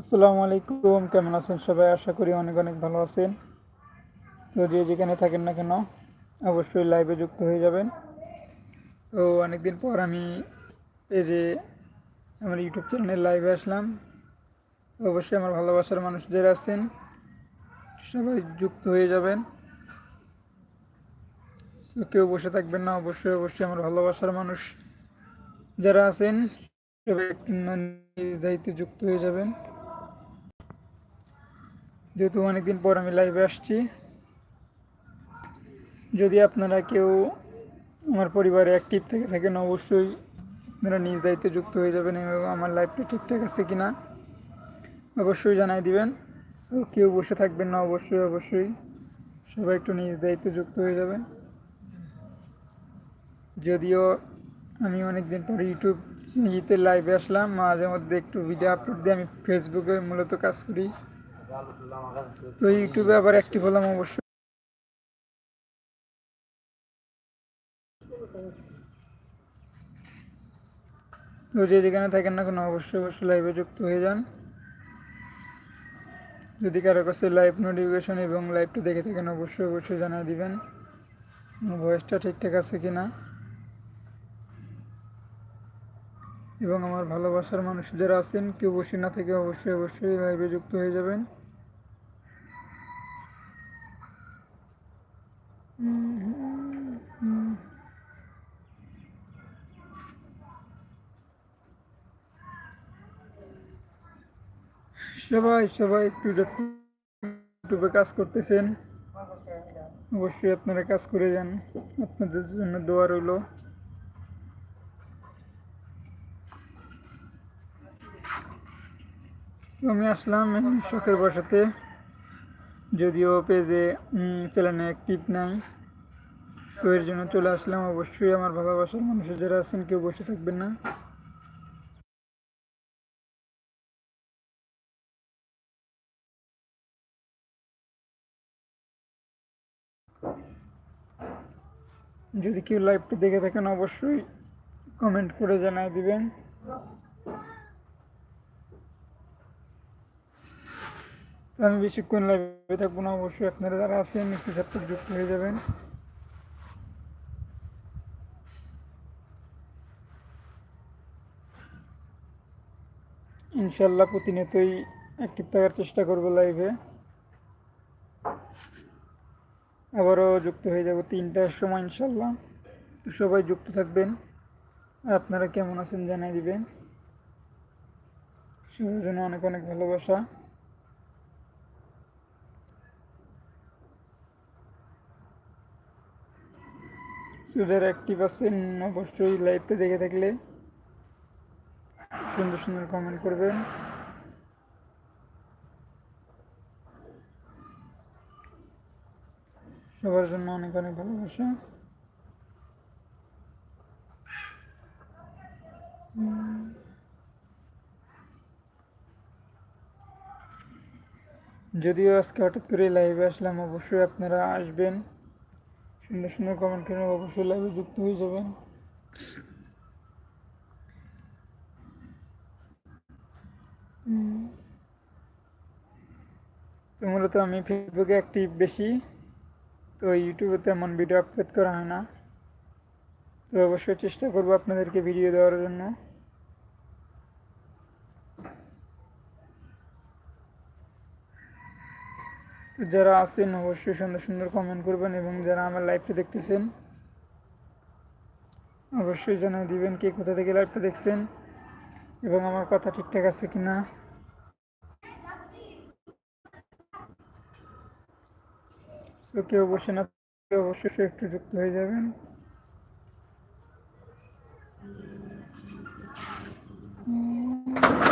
আসসালামু আলাইকুম, কেমন আছেন সবাই? আশা করি অনেক অনেক ভালো আছেন। তো যে যেখানে থাকেন না কেন, অবশ্যই লাইভে যুক্ত হয়ে যাবেন। তো অনেকদিন পর আমি এই যে আমার ইউটিউব চ্যানেলে লাইভে আসলাম। অবশ্যই আমার ভালোবাসার মানুষ যারা আছেন, সবাই যুক্ত হয়ে যাবেন। কেউ বসে থাকবেন না, অবশ্যই অবশ্যই আমার ভালোবাসার মানুষ যারা আছেন, সবাই নিজ দায়িত্বে যুক্ত হয়ে যাবেন। যেহেতু অনেকদিন পর আমি লাইভে আসছি। যদি আপনারা কেউ আমার পরিবারে অ্যাক্টিভ থেকে থাকেন, অবশ্যই আপনারা নিজ দায়িত্বে যুক্ত হয়ে যাবেন এবং আমার লাইফটা ঠিকঠাক আছে কি না অবশ্যই জানাই দিবেন। তো কেউ বসে থাকবেন না, অবশ্যই অবশ্যই সবাই একটু নিজ দায়িত্বে যুক্ত হয়ে যাবেন। যদিও আমি অনেকদিন পর ইউটিউব ইতে লাইভে আসলাম, মাঝে মধ্যে একটু ভিডিও আপলোড দিয়ে আমি ফেসবুকে মূলত কাজ করি। তো ইউটিউবে আবার অ্যাক্টিভ হলাম অবশ্যই। তো যে যেখানে থাকেন না কোনো, অবশ্যই অবশ্যই লাইভে যুক্ত হয়ে যান। যদি কারও কাছে লাইভ নোটিফিকেশন এবং লাইভটা দেখে থাকেন, অবশ্যই অবশ্যই জানিয়ে দিবেন। ভয়েসটা ঠিকঠাক আছে কি না এবং আমার ভালোবাসার মানুষ যারা আছেন, কেউ বসে না থেকে অবশ্যই অবশ্যই লাইভে যুক্ত হয়ে যাবেন। সবাই সবাই একটু ইউটিউবে কাজ করতেছেন, অবশ্যই আপনারা কাজ করে যান। আপনাদের জন্য দোয়া রইল। আমি আসলাম শখের বসাতে। যদিও পেজে চ্যানেলে অ্যাক্টিভ নাই। তো এর জন্য চলে আসলাম। অবশ্যই আমার ভালোবাসার মানুষের যারা আছেন, কেউ বসে থাকবেন না। যদি কেউ লাইভটি দেখে থাকেন, অবশ্যই কমেন্ট করে জানাই দিবেন। আমি বেশিক্ষণ লাইভে থাকব না, অবশ্যই আপনারা যারা আছেন একটু ঝটপট যুক্ত হয়ে যাবেন। ইনশাল্লাহ প্রতিনিয়তই অ্যাক্টিভ থাকার চেষ্টা করব লাইভে আবারও যুক্ত হয়ে যাব তিনটার সময় ইনশাল্লাহ তো সবাই যুক্ত থাকবেন। আর আপনারা কেমন আছেন জানাই দিবেন। সবার জন্য অনেক অনেক ভালোবাসা। সো যারা অ্যাক্টিভ আছেন অবশ্যই লাইভটা দেখে থাকলে সুন্দর সুন্দর কমেন্ট করবেন। সবার জন্য অনেক অনেক ভালোবাসা। যদিও আজকে হঠাৎ করে লাইভে আসলাম, অবশ্যই আপনারা আসবেন। সুন্দর সুন্দর কমেন্ট করে অবশ্যই লাইভে যুক্ত হয়ে যাবেন। তো মূলত আমি ফেসবুকে অ্যাক্টিভ বেশি, তো ইউটিউবে তেমন ভিডিও আপলোড করা হয় না। তো অবশ্যই চেষ্টা করব আপনাদেরকে ভিডিও দেওয়ার জন্য। যারা আছেন, অবশ্যই সুন্দর সুন্দর কমেন্ট করবেন এবং যারা আমার লাইভটা দেখতেছেন, অবশ্যই জানাই দিবেন কে কোথা থেকে লাইভটা দেখছেন এবং আমার কথা ঠিকঠাক আছে কি না কেউ বসে না অবশ্যই একটু যুক্ত হয়ে যাবেন Mm-hmm.